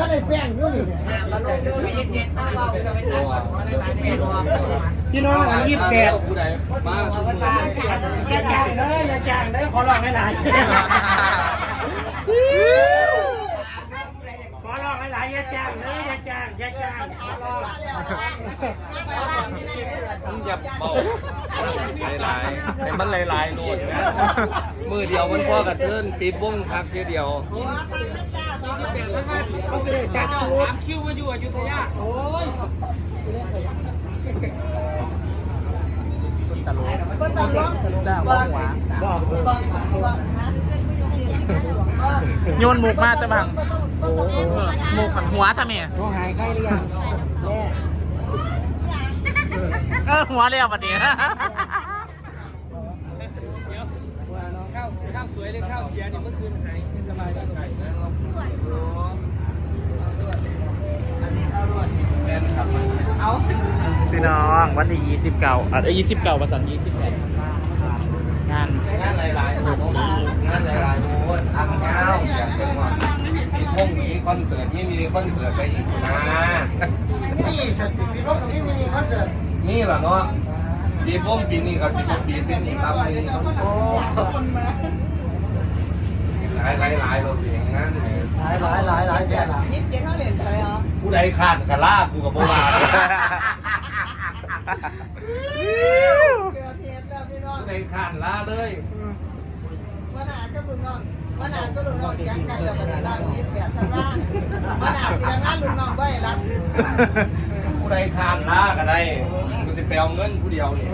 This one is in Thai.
ถ้าได้แป้งอยู่นี่ มาลงเดินไปเย็นๆตั้งเบาจะไปตั้งก่อนอะไรหลายแม่รอพี่น้องอันยี่สิบแปดผู้ใดมาเอากันมาอย่าจางเด้ออย่าจางเด้อขอร้องให้หลายขอร้องให้หลายอย่าจางเด้ออย่าจางอย่าจางขอร้องมึงอย่าเบาหลายๆให้มันหลายๆโลดนะมือเดียวมันพ่อกับเทินปิดวงพักเดียว เดียวเขาจะได้สักสูตรคิวมาอยู่อยุธยาโยนหมูกมาจะบังหมูกขันหัวทำไมาหายไข้หรือยังเออหัวเรียวปะเนี่ย ข้าวข้าวสวยเลยข้าวเสียเนี่ยเมื่อคืนหายไม่สบายร่างกายนะพี่น้องวันที่ยี่สิบเก้าอะยี่สิบเก้าประสันยี่สิบแปดงานงานหลายๆโน้ตงานหลายๆโน้ตอังเงาอยากเป็นว่ามีพงมีคอนเสิร์ตนี่มีคอนเสิร์ตไปอีกนะนี่ฉันติดพี่น้องกับพี่มินิคอนเสิร์ตนี่แหละเนาะ ปีพงปีนี้ก็สิบปีเป็นอีกครับนึงโอ้หลายหลายหลายเราเสียงนั้นเลยหลายหลายหลายหลายแก่ละยิบเย็นเท่าเหรียญใช่เหรอผู้ใดขาดกะลากูกับโบราณเกลือเทียมแล้วพี่น้องผู้ใดขาดลาเลยมะนาวก็ลุงน้องมะนาวก็ลุงน้องยังกันกับมะนาวยิบแปดทางล่างมะนาวสีทางล่างลุงน้องไว้รับผู้ใดขาดลาก็ได้กูจะ ไปเอาเงินผู้เดียวเนี่ย